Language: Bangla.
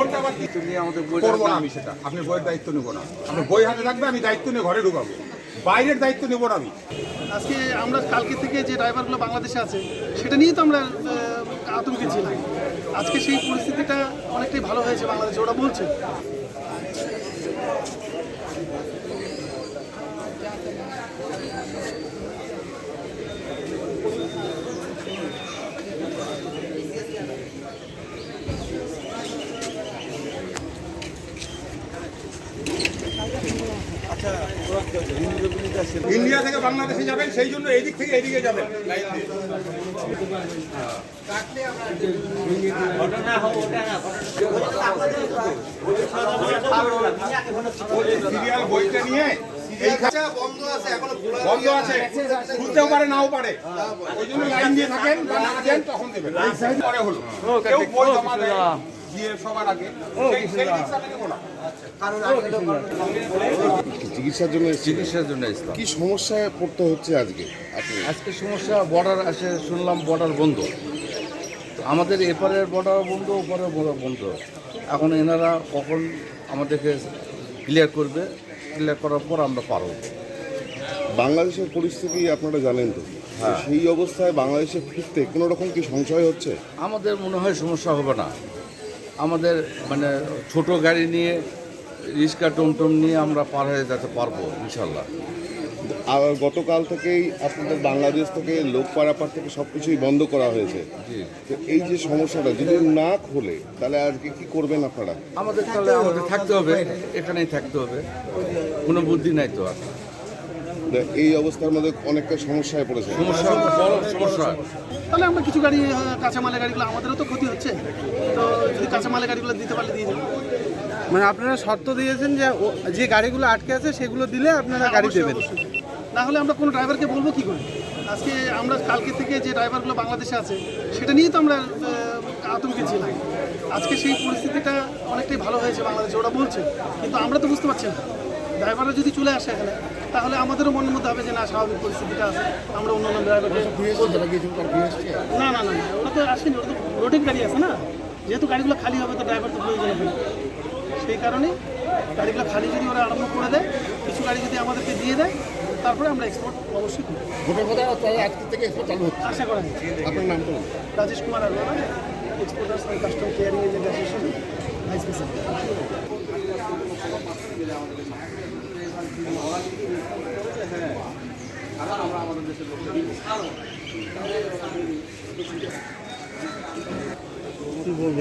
আমাদের বই করব না। আমি সেটা। আপনি বইয়ের দায়িত্ব নেব না। আপনি বই হাতে থাকবে আমি দায়িত্ব নিয়ে ঘরে ঢুকাবো। বাইরের দায়িত্ব নেব না আমি। আজকে আমরা কালকে থেকে যে ড্রাইভারগুলো বাংলাদেশে আছে সেটা নিয়েই তো আমরা আতঙ্কে ছিলাম। আজকে সেই পরিস্থিতিটা অনেকটাই ভালো হয়েছে বাংলাদেশে ওরা বলছে। ইন্ডিয়া থেকে বাংলাদেশে যাবেন সেই জন্য এই দিক থেকে এদিকে যাবেন। লাইন দিয়ে সিরিয়াল বইটা নিয়ে বন্ধ আছে খুলতেও পারে নাও পারে। ওই জন্য লাইন দিয়ে থাকেন বা না দেন তখন দেবেন। পরে হলো। কেউ বই জমা দেয়। দিয়ে সবার আগে রিক্সাটা নেব না। চিকিৎসার জন্য। চিকিৎসার জন্য ইসলাম কি সমস্যায় পড়তে হচ্ছে আজকে? আজকে সমস্যা বর্ডার আসে শুনলাম বর্ডার বন্ধ। তো আমাদের এপারের বর্ডার বন্ধ ওপারের বর্ডার বন্ধ। এখন এনারা কখন আমাদেরকে ক্লিয়ার করবে? ক্লিয়ার করার পর আমরা পারব বাংলাদেশের পরিস্থিতি আপনারা জানেন তো। তো সেই অবস্থায় বাংলাদেশে ফিরতে কোনো রকম কি সংশয় হচ্ছে? আমাদের মনে হয় সমস্যা হবে না। আমাদের মানে ছোট গাড়ি নিয়ে রিক্সা টমটম নিয়ে আমরা পার হয়ে যেতে পারব ইনশাল্লাহ। আর গতকাল থেকেই আপনাদের বাংলাদেশ থেকে লোক পারাপার থেকে সব কিছুই বন্ধ করা হয়েছে। তো এই যে সমস্যাটা যদি না খোলে তাহলে আজকে কি করবেন আপনারা? আমাদের তাহলে আমাদের থাকতে হবে এখানেই থাকতে হবে। কোনো বুদ্ধি নাই তো আর। এই অবস্থার মধ্যে অনেকটা সমস্যায় পড়েছে। সমস্যা সমস্যা। তাহলে আমরা কিছু গাড়ি কাঁচামালের গাড়িগুলো আমাদেরও তো ক্ষতি হচ্ছে। তো যদি কাঁচামালের গাড়িগুলো দিতে পারলে দিয়ে দেবো মানে আপনারা শর্ত দিয়েছেন যে ও- যে গাড়িগুলো আটকে আছে সেগুলো দিলে আপনারা গাড়ি দেবেন। না হলে আমরা কোনো ড্রাইভারকে বলব কি করে? আজকে আমরা কালকে থেকে যে ড্রাইভারগুলো বাংলাদেশে আছে সেটা নিয়েই তো আমরা আতঙ্কে ছিলাম। আজকে সেই পরিস্থিতিটা অনেকটাই ভালো হয়েছে বাংলাদেশে ওরা বলছে। কিন্তু আমরা তো বুঝতে পারছি না। ড্রাইভাররা যদি চলে আসে এখানে তাহলে আমাদেরও মনের মধ্যে হবে যে না স্বাভাবিক পরিস্থিতিটা আছে। আমরা অন্য অন্য ড্রাইভারকে না না না না, ওরা তো আসেনি ওরা তো রোডের গাড়ি আছে না? যেহেতু গাড়িগুলো খালি হবে তো ড্রাইভার তো প্রয়োজন হবে। সেই কারণে গাড়িগুলো খালি যদি ওরা আরম্ভ করে দেয় কিছু গাড়ি যদি আমাদেরকে দিয়ে দেয় তারপরে আমরা এক্সপোর্ট অবশ্যই আজকে থেকে চালু হচ্ছে। আশা করা যায় আপনার নাম তো Rajesh Kumar Arora exporters and custom caring agent association vice president কি বলব?